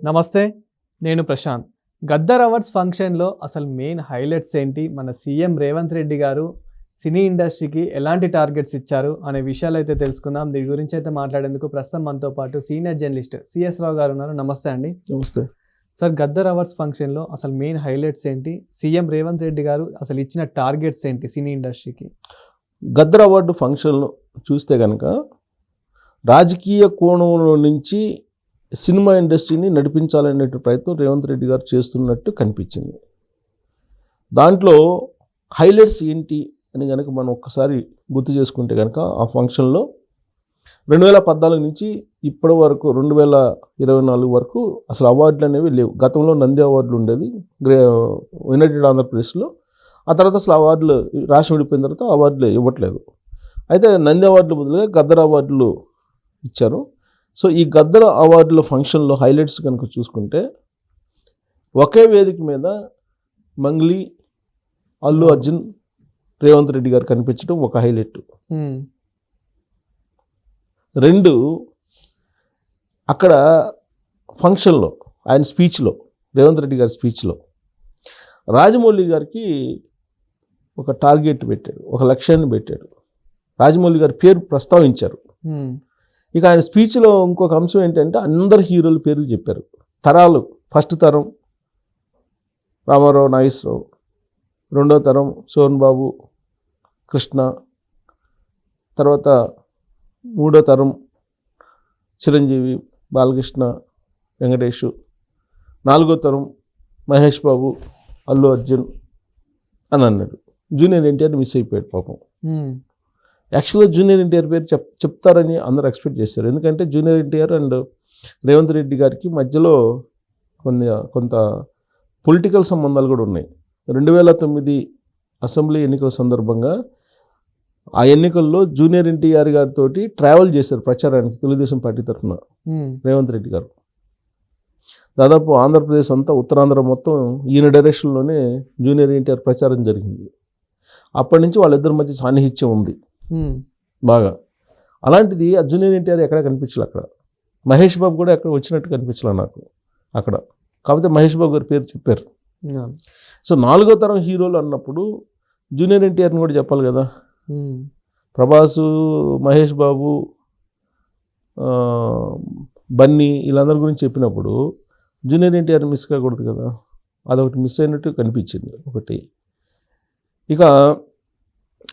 నమస్తే నేను ప్రశాంత్. గద్దర్ అవార్డ్స్ ఫంక్షన్లో అసలు మెయిన్ హైలైట్స్ ఏంటి? మన సీఎం రేవంత్ రెడ్డి గారు సినీ ఇండస్ట్రీకి ఎలాంటి టార్గెట్స్ ఇచ్చారు అనే విషయాలు అయితే తెలుసుకుందాం. దీని గురించి అయితే మాట్లాడేందుకు ప్రస్తుతం మనతో పాటు సీనియర్ జర్నలిస్ట్ సిఎస్ రావు గారు ఉన్నారు. నమస్తే అండి. నమస్తే. సార్ గద్దర్ అవార్డ్స్ ఫంక్షన్లో అసలు మెయిన్ హైలైట్స్ ఏంటి? సీఎం రేవంత్ రెడ్డి గారు అసలు ఇచ్చిన టార్గెట్స్ ఏంటి సినీ ఇండస్ట్రీకి? గద్దర్ అవార్డు ఫంక్షన్ చూస్తే కనుక రాజకీయ కోణంలో నుంచి సినిమా ఇండస్ట్రీని నడిపించాలనే ప్రయత్నం రేవంత్ రెడ్డి గారు చేస్తున్నట్టు కనిపించింది. దాంట్లో హైలైట్స్ ఏంటి అని కనుక మనం ఒక్కసారి గుర్తు చేసుకుంటే కనుక ఆ ఫంక్షన్లో రెండు వేల పద్నాలుగు నుంచి ఇప్పటి వరకు రెండు వేల ఇరవై నాలుగు వరకు అసలు అవార్డులు అనేవి లేవు. గతంలో నంది అవార్డులు ఉండేది. గ్రే యునైటెడ్ ఆంధ్రప్రదేశ్లో. ఆ తర్వాత అసలు అవార్డులు రాష్ట్రం విడిపోయిన తర్వాత అవార్డులు ఇవ్వట్లేదు. అయితే నంది అవార్డులు బదులుగా గద్దర్ అవార్డులు ఇచ్చారు. సో ఈ గద్దర్ అవార్డుల ఫంక్షన్లో హైలైట్స్ కనుక చూసుకుంటే ఒకే వేదిక మీద మంగ్లీ అల్లు అర్జున్ రేవంత్ రెడ్డి గారు కనిపించడం ఒక హైలైట్. రెండు అక్కడ ఫంక్షన్లో ఆయన స్పీచ్లో రేవంత్ రెడ్డి గారి స్పీచ్లో రాజమౌళి గారికి ఒక టార్గెట్ పెట్టాడు ఒక లక్ష్యాన్ని పెట్టాడు రాజమౌళి గారి పేరు ప్రస్తావించారు. ఇక ఆయన స్పీచ్లో ఇంకొక అంశం ఏంటంటే అందరు హీరోల పేర్లు చెప్పారు. తరాలు. ఫస్ట్ తరం రామారావు నాగేశ్వరరావు. రెండో తరం సోన్ బాబు కృష్ణ. తర్వాత మూడో తరం చిరంజీవి బాలకృష్ణ వెంకటేష్. నాలుగో తరం మహేష్ బాబు అల్లు అర్జున్ అని అన్నాడు. జూనియర్ ఎన్టీఆర్ మిస్ అయిపోయాడు పాపం. యాక్చువల్గా జూనియర్ ఎన్టీఆర్ పేరు చెప్ చెప్తారని అందరూ ఎక్స్పెక్ట్ చేశారు ఎందుకంటే junior NTR and Revanth Reddy గారికి మధ్యలో కొన్ని కొంత పొలిటికల్ సంబంధాలు కూడా ఉన్నాయి రెండు వేల తొమ్మిది అసెంబ్లీ ఎన్నికల సందర్భంగా ఆ ఎన్నికల్లో జూనియర్ ఎన్టీఆర్ గారితో ట్రావెల్ చేశారు ప్రచారానికి తెలుగుదేశం పార్టీ తరఫున. రేవంత్ రెడ్డి గారు దాదాపు ఆంధ్రప్రదేశ్ అంతా ఉత్తరాంధ్ర మొత్తం ఈయన డైరెక్షన్లోనే జూనియర్ ఎన్టీఆర్ ప్రచారం జరిగింది అప్పటి నుంచి వాళ్ళిద్దరి మధ్య సాన్నిహిత్యం ఉంది. బాగా. అలాంటిది జూనియర్ ఎన్టీఆర్ ఎక్కడ కనిపించలే అక్కడ. మహేష్ బాబు కూడా ఎక్కడ వచ్చినట్టు కనిపించలే నాకు అక్కడ. కాకపోతే మహేష్ బాబు గారి పేరు చెప్పారు. సో నాలుగో తరం హీరోలు అన్నప్పుడు జూనియర్ ఎన్టీఆర్ని కూడా చెప్పాలి కదా. ప్రభాసు మహేష్ బాబు బన్నీ వీళ్ళందరి గురించి చెప్పినప్పుడు జూనియర్ ఎన్టీఆర్ మిస్ కాకూడదు కదా. అదొకటి మిస్ అయినట్టు కనిపించింది ఒకటి. ఇక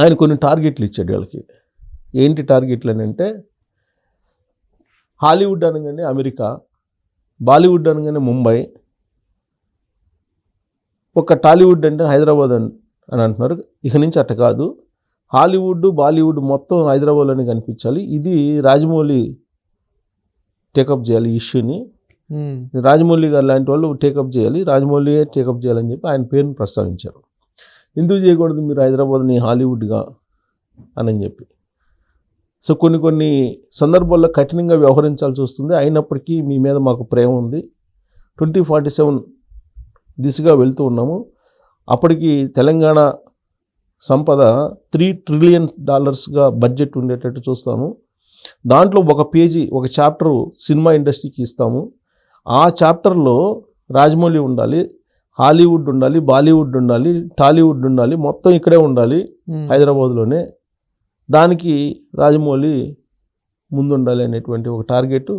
ఆయన కొన్ని టార్గెట్లు ఇచ్చాడు వాళ్ళకి. ఏంటి టార్గెట్లు అని అంటే హాలీవుడ్ అనగానే అమెరికా బాలీవుడ్ అనగానే ముంబై ఒక టాలీవుడ్ అంటే హైదరాబాద్ అని అని అంటున్నారు. ఇక నుంచి అట్ట కాదు. హాలీవుడ్ బాలీవుడ్ మొత్తం హైదరాబాద్లోనే కనిపించాలి. ఇది రాజమౌళి టేకప్ చేయాలి ఇష్యూని. రాజమౌళి గారు లాంటి వాళ్ళు టేకప్ చేయాలి. రాజమౌళియే టేకప్ చేయాలని చెప్పి ఆయన పేరును ప్రస్తావించారు. ఎందుకు చేయకూడదు మీరు హైదరాబాద్ని హాలీవుడ్గా అని చెప్పి. సో కొన్ని కొన్ని సందర్భాల్లో కఠినంగా వ్యవహరించాల్సి వస్తుంది. అయినప్పటికీ మీ మీద మాకు ప్రేమ ఉంది. ట్వంటీ ఫార్టీ సెవెన్ దిశగా వెళ్తూ ఉన్నాము. అప్పటికి తెలంగాణ సంపద త్రీ ట్రిలియన్ డాలర్స్గా బడ్జెట్ ఉండేటట్టు చూస్తాము. దాంట్లో ఒక పేజీ ఒక చాప్టర్ సినిమా ఇండస్ట్రీకి ఇస్తాము. ఆ చాప్టర్లో రాజమౌళి ఉండాలి. హాలీవుడ్ ఉండాలి బాలీవుడ్ ఉండాలి టాలీవుడ్ ఉండాలి మొత్తం ఇక్కడే ఉండాలి మ్మ్. హైదరాబాద్లోనే. దానికి రాజమౌళి ముందుండాలి అనేటువంటి ఒక టార్గెట్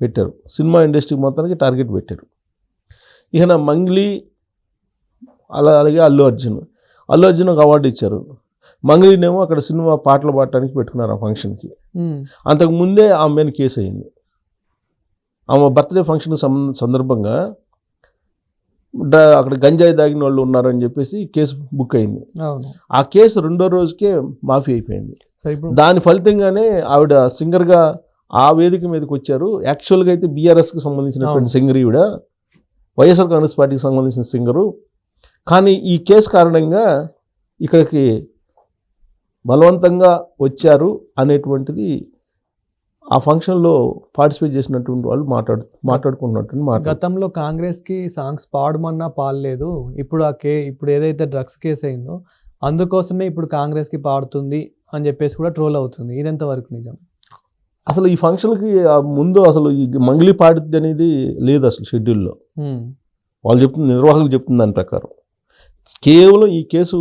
పెట్టారు. సినిమా ఇండస్ట్రీ మొత్తానికి టార్గెట్ పెట్టారు. ఇక నా మంగ్లీ అలా అలాగే అల్లు అర్జున్. అల్లు అర్జున్ ఒక అవార్డు ఇచ్చారు. మంగ్లీనేమో అక్కడ సినిమా పాటలు పాడటానికి పెట్టుకున్నారు ఆ ఫంక్షన్కి. మ్మ్. అంతకు ముందే ఆమె మీద కేసు అయింది ఆమె బర్త్డే ఫంక్షన్ సందర్భంగా అక్కడ గంజాయి దాగిన వాళ్ళు ఉన్నారని చెప్పేసి కేసు బుక్ అయింది. ఆ కేసు రెండో రోజుకే మాఫీ అయిపోయింది. దాని ఫలితంగానే ఆవిడ సింగర్గా ఆ వేదిక మీదకి వచ్చారు. యాక్చువల్గా అయితే బీఆర్ఎస్కి సంబంధించినటువంటి. సింగర్ ఈవిడ వైఎస్ఆర్ కాంగ్రెస్ పార్టీకి సంబంధించిన సింగరు. కానీ ఈ కేసు కారణంగా ఇక్కడికి బలవంతంగా వచ్చారు అనేటువంటిది ఆ ఫంక్షన్లో పార్టిసిపేట్ చేసినటువంటి వాళ్ళు మాట్లాడు మాట్లాడుకున్నటువంటి మాట గతంలో కాంగ్రెస్కి సాంగ్స్ పాడమన్నా పాడలేదు. ఇప్పుడు ఆ కే ఇప్పుడు ఏదైతే డ్రగ్స్ కేసు అయిందో అందుకోసమే ఇప్పుడు కాంగ్రెస్కి పాడుతుంది అని చెప్పేసి కూడా ట్రోల్ అవుతుంది. ఇదెంత వరకు నిజం? అసలు ఈ ఫంక్షన్కి ముందు అసలు ఈ మంగిలి పాడిద్ది అనేది లేదు అసలు షెడ్యూల్లో. వాళ్ళు చెప్తుంది నిర్వాహకులు చెప్తుంది దాని ప్రకారం. కేవలం ఈ కేసు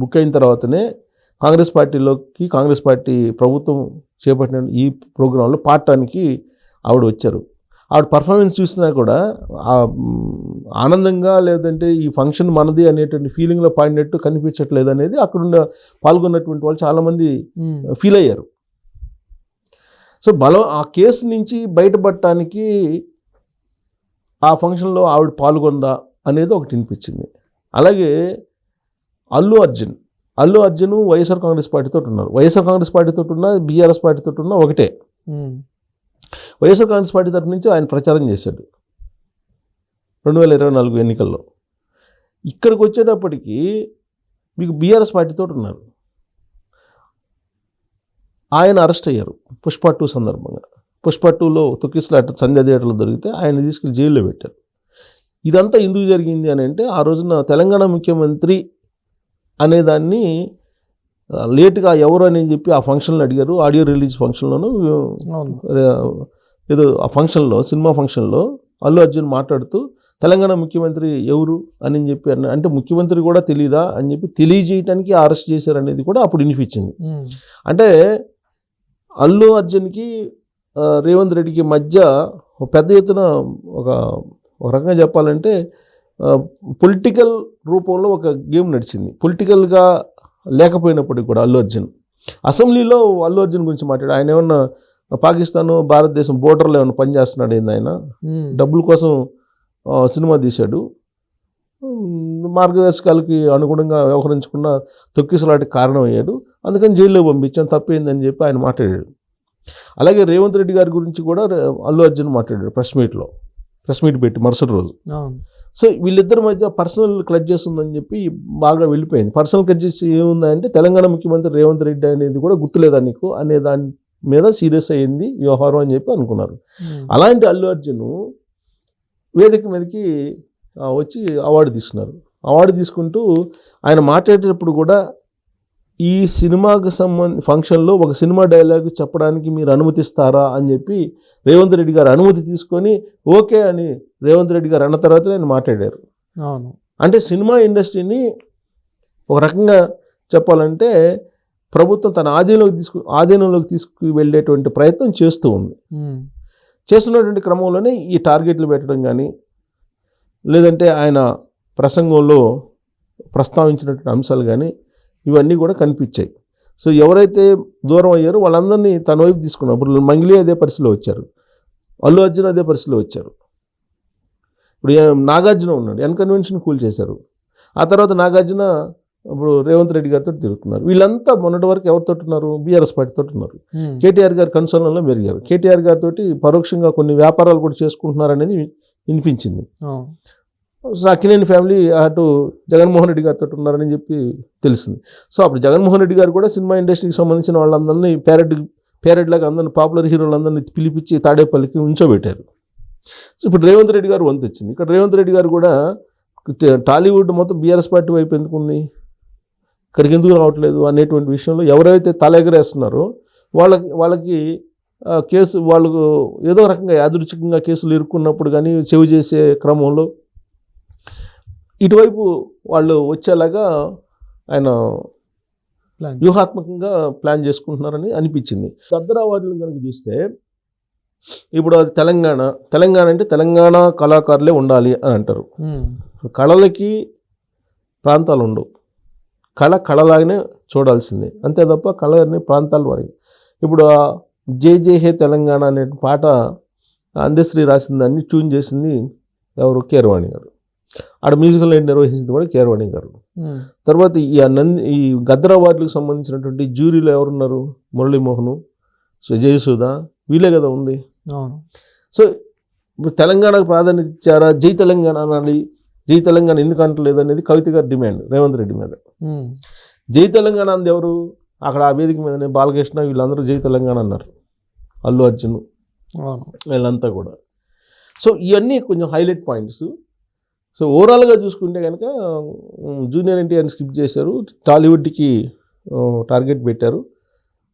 బుక్ అయిన తర్వాతనే కాంగ్రెస్ పార్టీలోకి కాంగ్రెస్ పార్టీ ప్రభుత్వం చేపట్టిన ఈ ప్రోగ్రాంలో పాడటానికి ఆవిడ వచ్చారు. ఆవిడ పర్ఫార్మెన్స్ చూసినా కూడా ఆనందంగా లేదంటే ఈ ఫంక్షన్ మనది అనేటువంటి ఫీలింగ్లో పాడినట్టు కనిపించట్లేదు అనేది అక్కడున్న పాల్గొన్నటువంటి వాళ్ళు చాలామంది ఫీల్ అయ్యారు. సో బలం ఆ కేసు నుంచి బయటపడటానికి ఆ ఫంక్షన్లో ఆవిడ పాల్గొందా అనేది ఒకటి వినిపించింది. అలాగే అల్లు అర్జున్ అల్లు అర్జున్ వైఎస్ఆర్ కాంగ్రెస్ పార్టీతో ఉన్నారు. వైఎస్ఆర్ కాంగ్రెస్ పార్టీతో ఉన్న బీఆర్ఎస్ పార్టీతో ఉన్న ఒకటే. వైఎస్ఆర్ కాంగ్రెస్ పార్టీ తరఫు నుంచి ఆయన ప్రచారం చేశాడు. రెండు వేల ఇరవై నాలుగు ఎన్నికల్లో. ఇక్కడికి వచ్చేటప్పటికి మీకు బీఆర్ఎస్ పార్టీతో ఉన్నారు. ఆయన అరెస్ట్ అయ్యారు పుష్ప టూ సందర్భంగా. పుష్ప టూలో తొక్కిసలాట సంధ్య థియేటర్లో దొరికితే ఆయన తీసుకెళ్ళి జైల్లో పెట్టారు. ఇదంతా ఎందుకు జరిగింది అని అంటే ఆ రోజున తెలంగాణ ముఖ్యమంత్రి అనేదాన్ని లేటుగా ఎవరు అని చెప్పి ఆ ఫంక్షన్లో అడిగారు. ఆడియో రిలీజ్ ఫంక్షన్లోనూ ఏదో ఆ ఫంక్షన్లో సినిమా ఫంక్షన్లో అల్లు అర్జున్ మాట్లాడుతూ తెలంగాణ ముఖ్యమంత్రి ఎవరు? అని చెప్పి అన్న అంటే ముఖ్యమంత్రి కూడా తెలీదా అని చెప్పి తెలియజేయటానికి అరెస్ట్ చేశారు అనేది కూడా అప్పుడు వినిపించింది. అంటే అల్లు అర్జున్కి రేవంత్ రెడ్డికి మధ్య పెద్ద ఎత్తున ఒక ఒక రకంగా చెప్పాలంటే పొలిటికల్ రూపంలో ఒక గేమ్ నడిచింది. పొలిటికల్గా లేకపోయినప్పటికీ కూడా అల్లు అర్జున్. అసెంబ్లీలో అల్లు అర్జున్ గురించి మాట్లాడు ఆయన ఏమన్నా పాకిస్తాన్ భారతదేశం బోర్డర్లో ఏమన్నా పనిచేస్తున్నాడు ఏంది ఆయన? డబ్బుల కోసం సినిమా తీశాడు. మార్గదర్శకాలకి అనుగుణంగా వ్యవహరించకుండా తొక్కిసలాటికి కారణం అయ్యాడు అందుకని జైల్లో పంపించాం తప్పేందని చెప్పి ఆయన మాట్లాడాడు. అలాగే రేవంత్ రెడ్డి గారి గురించి కూడా అల్లు అర్జున్ మాట్లాడాడు ప్రెస్ మీట్లో. ప్రెస్ మీట్ పెట్టి మరుసటి రోజు. సో వీళ్ళిద్దరి మధ్య పర్సనల్ క్లడ్జెస్ ఉందని చెప్పి బాగా వెళ్ళిపోయింది. పర్సనల్ క్లడ్జెస్ ఏముందంటే తెలంగాణ ముఖ్యమంత్రి రేవంత్ రెడ్డి అనేది కూడా గుర్తులేదా నీకు? అనే దాని మీద సీరియస్ అయ్యింది వ్యవహారం అని చెప్పి అనుకున్నారు. ఉమ్, అలాంటి అల్లు అర్జున్ వేదిక మీదకి వచ్చి అవార్డు తీసుకున్నారు. అవార్డు తీసుకుంటూ ఆయన మాట్లాడేటప్పుడు కూడా ఈ సినిమాకి సంబంధ ఫంక్షన్లో ఒక సినిమా డైలాగ్ చెప్పడానికి మీరు అనుమతిస్తారా అని చెప్పి రేవంత్ రెడ్డి గారు అనుమతి తీసుకొని ఓకే అని రేవంత్ రెడ్డి గారు అన్న తర్వాత ఆయన మాట్లాడారు. అవును. అంటే సినిమా ఇండస్ట్రీని ఒక రకంగా చెప్పాలంటే ప్రభుత్వం తన ఆధీనంలోకి తీసుకు ఆధీనంలోకి తీసుకు వెళ్ళేటువంటి ప్రయత్నం చేస్తూ ఉంది. చేస్తున్నటువంటి క్రమంలోనే ఈ టార్గెట్లు పెట్టడం కానీ లేదంటే ఆయన ప్రసంగంలో ప్రస్తావించినటువంటి అంశాలు కానీ ఇవన్నీ కూడా కనిపించాయి. సో ఎవరైతే దూరం అయ్యారో వాళ్ళందరినీ తన వైపు తీసుకున్నారు. ఇప్పుడు మంగిలి అదే పరిస్థితిలో వచ్చారు. అల్లు అర్జున్ అదే పరిస్థితిలో వచ్చారు. ఇప్పుడు నాగార్జున ఉన్నాడు. ఎన్ కన్వెన్షన్ కూల్ చేశారు. ఆ తర్వాత నాగార్జున ఇప్పుడు రేవంత్ రెడ్డి గారితో తిరుగుతున్నారు. వీళ్ళంతా మొన్నటి వరకు ఎవరితో ఉన్నారు? బీఆర్ఎస్ పార్టీతో ఉన్నారు. కేటీఆర్ గారి కన్సర్న్లో మెరిగారు కేటీఆర్ గారితో పరోక్షంగా కొన్ని వ్యాపారాలు కూడా చేసుకుంటున్నారు అనేది వినిపించింది. అక్కినేని ఫ్యామిలీ అటు జగన్మోహన్ రెడ్డి గారితో ఉన్నారని చెప్పి తెలిసింది సో అప్పుడు జగన్మోహన్ రెడ్డి గారు కూడా సినిమా ఇండస్ట్రీకి సంబంధించిన వాళ్ళందరినీ పేరెడ్ పేరెడ్ లాగా అందరినీ పాపులర్ హీరోలందరినీ పిలిపించి తాడేపల్లికి ఉంచోబెట్టారు. సో ఇప్పుడు రేవంత్ రెడ్డి గారు వంతు వచ్చింది. ఇక్కడ రేవంత్ రెడ్డి గారు కూడా టాలీవుడ్ మొత్తం బీఆర్ఎస్ పార్టీ వైపు ఎందుకు ఉంది? ఇక్కడికి ఎందుకు రావట్లేదు అనేటువంటి విషయంలో ఎవరైతే తల ఎగరేస్తున్నారో వాళ్ళకి వాళ్ళకి కేసు వాళ్ళకు ఏదో రకంగా యాదృచ్ఛికంగా కేసులు ఇరుక్కున్నప్పుడు కానీ సేవ్ చేసే క్రమంలో ఇటువైపు వాళ్ళు వచ్చేలాగా ఆయన వ్యూహాత్మకంగా ప్లాన్ చేసుకుంటున్నారని అనిపించింది. అవార్డులు కనుక చూస్తే ఇప్పుడు అది తెలంగాణ తెలంగాణ అంటే తెలంగాణ కళాకారులే ఉండాలి అని అంటారు. ఉమ్, కళలకి ప్రాంతాలు ఉండవు కళ కళలాగానే చూడాల్సిందే. అంతే తప్ప కళ అనే ప్రాంతాల వారికి ఇప్పుడు జై జై హే తెలంగాణ అనే పాట అందశ్రీ రాసిన దాన్ని ట్యూన్ చేసింది ఎవరు? కేరవాణి గారు. ఆడ మ్యూజికల్ నైట్ నిర్వహించింది కూడా కేరవాణి గారు. ఉమ్, తర్వాత ఈ నంది ఈ గద్దర్ అవార్డులకు సంబంధించినటువంటి జ్యూరీలో ఎవరున్నారు? మురళీమోహన్ సో జయసుధ వీళ్ళే కదా ఉంది. సో ఇప్పుడు తెలంగాణకు ప్రాధాన్యత ఇచ్చారా? జై తెలంగాణ అనాలి జై తెలంగాణ ఎందుకు అంటలేదు అనేది కవిత గారి డిమాండ్ రేవంత్ రెడ్డి మీద. ఉమ్, జై తెలంగాణ అంది ఎవరు? అక్కడ ఆ వేదిక మీదనే బాలకృష్ణ వీళ్ళందరూ జై తెలంగాణ అన్నారు. అల్లు అర్జున్ వీళ్ళంతా కూడా. సో ఇవన్నీ కొంచెం హైలైట్ పాయింట్స్. సో ఓవరాల్గా చూసుకుంటే కనుక జూనియర్ ఎన్టీఆర్ని స్కిప్ చేశారు. టాలీవుడ్కి టార్గెట్ పెట్టారు.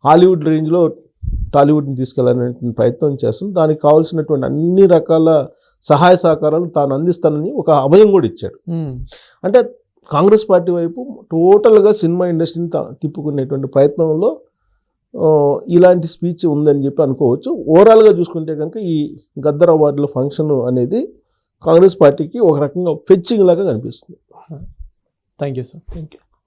హాలీవుడ్ రేంజ్లో టాలీవుడ్ని తీసుకెళ్ళాలనే ప్రయత్నం చేస్తాం. దానికి కావాల్సినటువంటి అన్ని రకాల సహాయ సహకారాలు తాను అందిస్తానని ఒక అభయం కూడా ఇచ్చాడు. అంటే కాంగ్రెస్ పార్టీ వైపు టోటల్గా సినిమా ఇండస్ట్రీని తా- తిప్పుకునేటువంటి ప్రయత్నంలో ఇలాంటి స్పీచ్ ఉందని చెప్పి అనుకోవచ్చు. ఓవరాల్గా చూసుకుంటే కనుక ఈ గద్దర్ అవార్డుల ఫంక్షన్ అనేది కాంగ్రెస్ పార్టీకి ఒక రకంగా ఫెచ్చింగ్ లాగా కనిపిస్తుంది. Thank you sir thank you